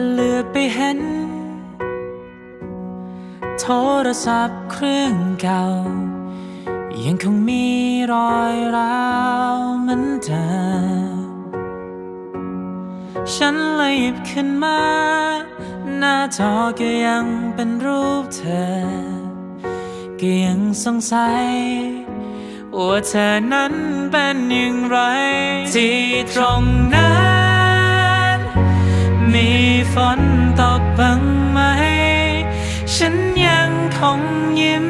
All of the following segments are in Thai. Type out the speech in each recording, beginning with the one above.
เหลือไปเห็น โทรศัพท์เครื่องเก่า ยังคงมีรอยร้าวเหมือนเดิมฉันเลยหยิบขึ้นมา หน้าจอก็ยังเป็นรูปเธอ ก็ยังสงสัย ว่าเธอนั้นเป็นอย่างไร ที่ตรงนั้นมี ฝนตกบ้างไหม ฉันยังคงยิ้ม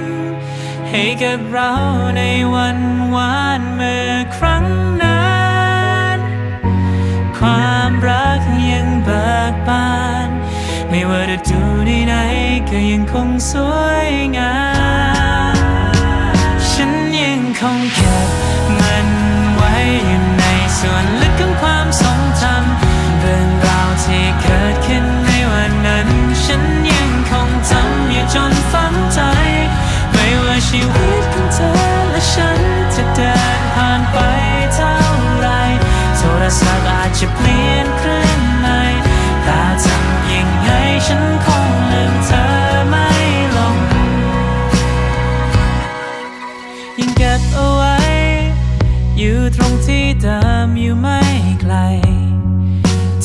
ให้กับเราในวันวานเมื่อครั้งนั้น ความรักยังเบิกบาน ไม่ว่าจะดูที่ไหนก็ยังคงสวยงาม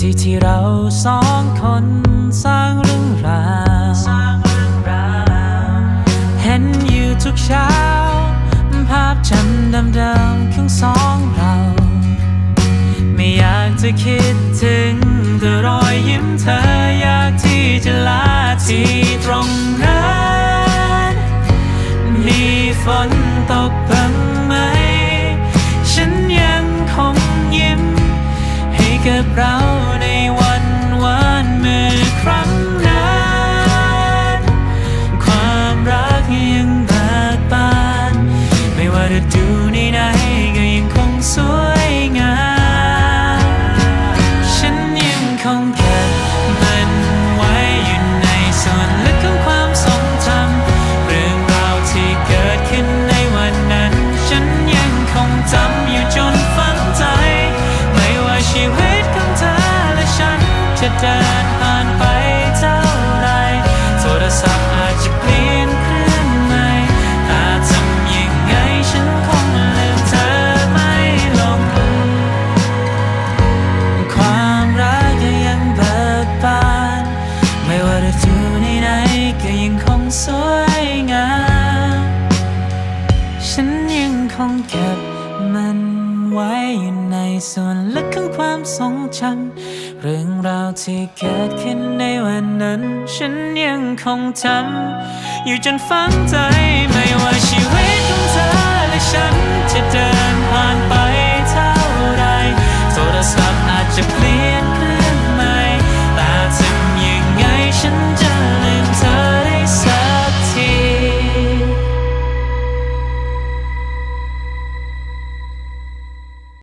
ที่ที่เราสองคนสร้างเรื่องราวเห็นอยู่ทุกเช้า ภาพจำเดิมๆของสองเรา ไม่อยากจะคิดถึงแต่รอยยิ้มเธอ จะเดินผ่านไปเท่าไรโทรศัพท์อาจจะเปลี่ยนเครื่องใหม่แต่ทำยังไงฉันคงลืมเธอไม่ลง ความรักก็ยังเบิกบาน ไม่ว่าจะอยู่ในไหนก็ยังคงสวยงาม ฉันยังคงเก็บมัน ไว้อยู่ในส่วนลึกของความทรงจำเรื่องราวที่เกิดขึ้นในวันนั้น ฉันยังคงจำอยู่จนฝังใจไม่ว่าชีวิต